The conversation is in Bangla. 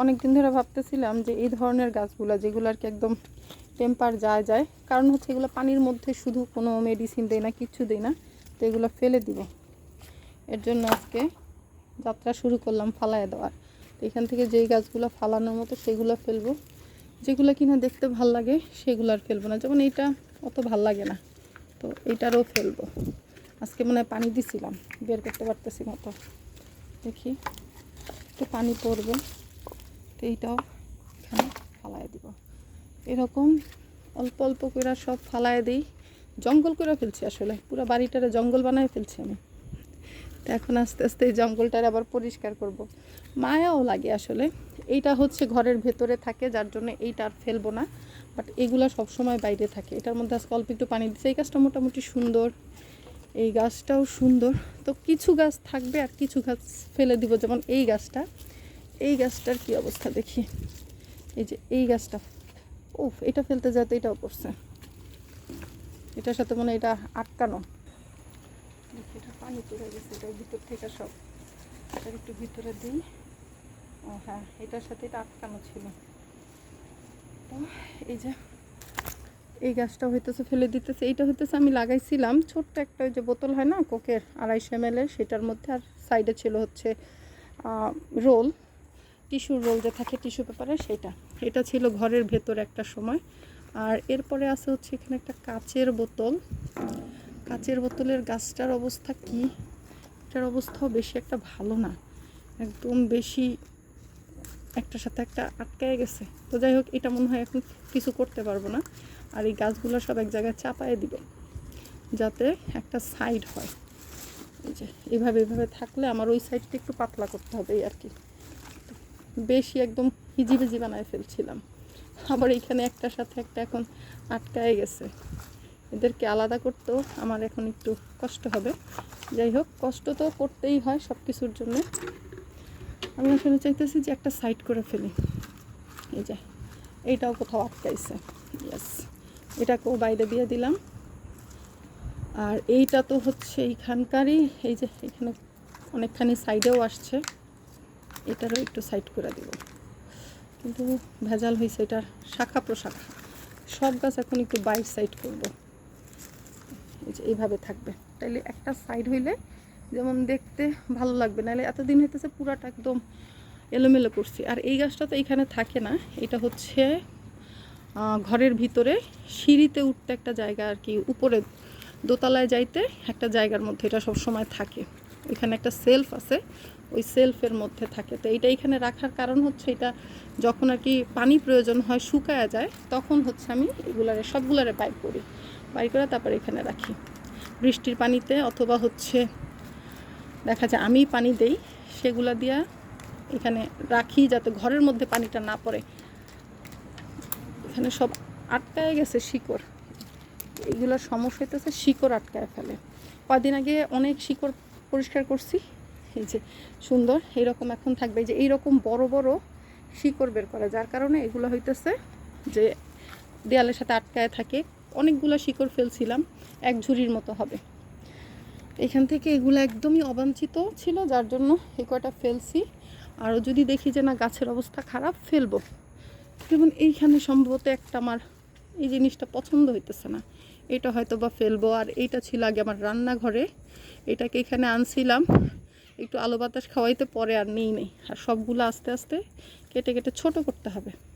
অনেক দিন ধরে ভাবতেছিলাম যে এই ধরনের গাছগুলো যেগুলো আর কি একদম টেম্পার যায় যায়, কারণ হচ্ছে এগুলো পানির মধ্যে শুধু কোনো মেডিসিন দেয় না কিচ্ছু দেয় না, তো এগুলো ফেলে দিব। এর জন্য আজকে যাত্রা শুরু করলাম ফালায় দেওয়ার। তো এখান থেকে যেই গাছগুলো ফালানোর মতো সেগুলো ফেলব। যেগুলো কিনা দেখতে ভালো লাগে, সেগুলো আর ফেলব না। যেমন এইটা অত ভালো লাগে না, তো এইটারও ফেলব। আজকে মনে হয় পানি দিছিলাম, বের করতে পারতেছি মতো দেখি, একটু পানি পড়বে। তো এইটাও এখানে ফালায় দিব। এরকম অল্প অল্প করে সব ফালায় দিই। জঙ্গল করে ফেলছি আসলে, পুরো বাড়িটারে জঙ্গল বানায় ফেলছি আমি। তো এখন আস্তে আস্তে এই জঙ্গলটার আবার পরিষ্কার করব। মায়াও লাগে আসলে। এইটা হচ্ছে ঘরের ভেতরে থাকে, যার জন্য এইটা আর ফেলব না। বাট এগুলো সবসময় বাইরে থাকে। এটার মধ্যে আজকে অল্প একটু পানি দিচ্ছে। এই গাছটা মোটামুটি সুন্দর। এই গাছটাও সুন্দর। তো কিছু গাছ থাকবে আর কিছু গাছ ফেলে দিব, যেমন এই গাছটা। গাছটার কি অবস্থা দেখি। এই যে এই গাছটা। উফ, এটা ফেলতে যেতে এটাও করছে এটার সাথে মনে এটা আটকানো। দেখি, এটা পানি পড়ে গেছে, এটার ভিতর থেকে সব। এটার একটু ভিতরে দিই। ও হ্যাঁ এটার সাথে এটা আটকানো ছিল। তো এই যে এই গাছটা হইতেছে, ফেলে দিতেছে। এইটা হইতেছে আমি লাগাইছিলাম। ছোট্ট একটা ওই যে বোতল হয় না, কোকের আড়াইশো এম সেটার মধ্যে আর সাইডে ছিল হচ্ছে রোল। টিস্যুর রোল যে থাকে টিস্যু পেপারে সেটা। এটা ছিল ঘরের ভেতর একটা সময়। আর এরপরে আছে হচ্ছে এখানে একটা কাচের বোতল। কাচের বোতলের গাছটার অবস্থা কি? এটার অবস্থাও বেশি একটা ভালো না। একদম বেশি একটার সাথে একটা আটকায় গেছে। তো যাই হোক, এটা মনে হয় এখন কিছু করতে পারব না। আর এই গাছগুলো সব এক জায়গায় চাপায় দিব, যাতে একটা সাইড হয়। যে এইভাবে এইভাবে থাকলে আমার ওই সাইডটা একটু পাতলা করতে হবে আর কি। বেশি একদম হিজিবিজি বানায় ফেলছিলাম। আবার এইখানে একটার সাথে একটা এখন আটকায় গেছে। এদেরকে আলাদা করতেও আমার এখন একটু কষ্ট হবে। যাই হোক, কষ্ট তো করতেই হয় সব কিছুর জন্য। আমি আসলে চাইতেছি যে একটা সাইড করে ফেলি। এই যে, এইটাও কোথাও আটকাইছে। ইয়াস এটাকেও বাইরে দিয়ে দিলাম। আর এইটা তো হচ্ছে এইখানকারই, এই যে এখানে অনেকখানি সাইডেও আসছে। এটারও একটু সাইড করে দেব। কিন্তু ভেজাল হয়েছে এটার শাখা প্রশাখা। সব গাছ এখন একটু বাইর সাইড করব। এইভাবে থাকবে। তাইলে একটা সাইড হইলে যেমন দেখতে ভালো লাগবে। নাহলে এতদিন হইতেছে পুরাটা একদম এলোমেলো করছি। আর এই গাছটা তো এইখানে থাকে না। এটা হচ্ছে ঘরের ভিতরে সিঁড়িতে উঠতে একটা জায়গা আর কি। উপরে দোতলায় যাইতে একটা জায়গার মধ্যে এটা সব সময় থাকে। এখানে একটা সেলফ আছে, ওই সেলফের মধ্যে থাকে। তো এইটা এখানে রাখার কারণ হচ্ছে এটা যখন আর কি পানি প্রয়োজন হয়, শুকায়া যায়, তখন হচ্ছে আমি এগুলারে, সবগুলারে বাইর করি। বাইর করে তারপর এখানে রাখি। বৃষ্টির পানিতে অথবা হচ্ছে দেখা যায় আমি পানি দেই, সেগুলা দিয়া এখানে রাখি যাতে ঘরের মধ্যে পানিটা না পড়ে। এখানে সব আটকায় গেছে শিকড়। এগুলোর সমস্যা হইতেছে শিকড় আটকায় ফেলে। কদিন আগে অনেক শিকড় পরিষ্কার করছি। এই যে সুন্দর এইরকম এখন থাকবে। যে এইরকম বড় বড় শিকড় বের করে, যার কারণে এগুলো হইতেছে যে দেয়ালের সাথে আটকায় থাকে। অনেকগুলো শিকড় ফেলছিলাম, এক ঝুড়ির মতো হবে। এখান থেকে এগুলো একদমই অবাঞ্ছিত ছিল, যার জন্য এই কয়টা ফেলছি। আরও যদি দেখি যে না গাছের অবস্থা খারাপ, ফেলব। যেমন এইখানে সম্ভবত একটা আমার এই জিনিসটা পছন্দ হইতেছে না। এটা হয়তো বা ফেলব। আর এইটা ছিল আগে আমার রান্নাঘরে। এটাকে এখানে আনছিলাম। একটু আলো বাতাস খাওয়াইতে পরে আর নেই নেই। আর সবগুলো আস্তে আস্তে কেটে কেটে ছোট করতে হবে।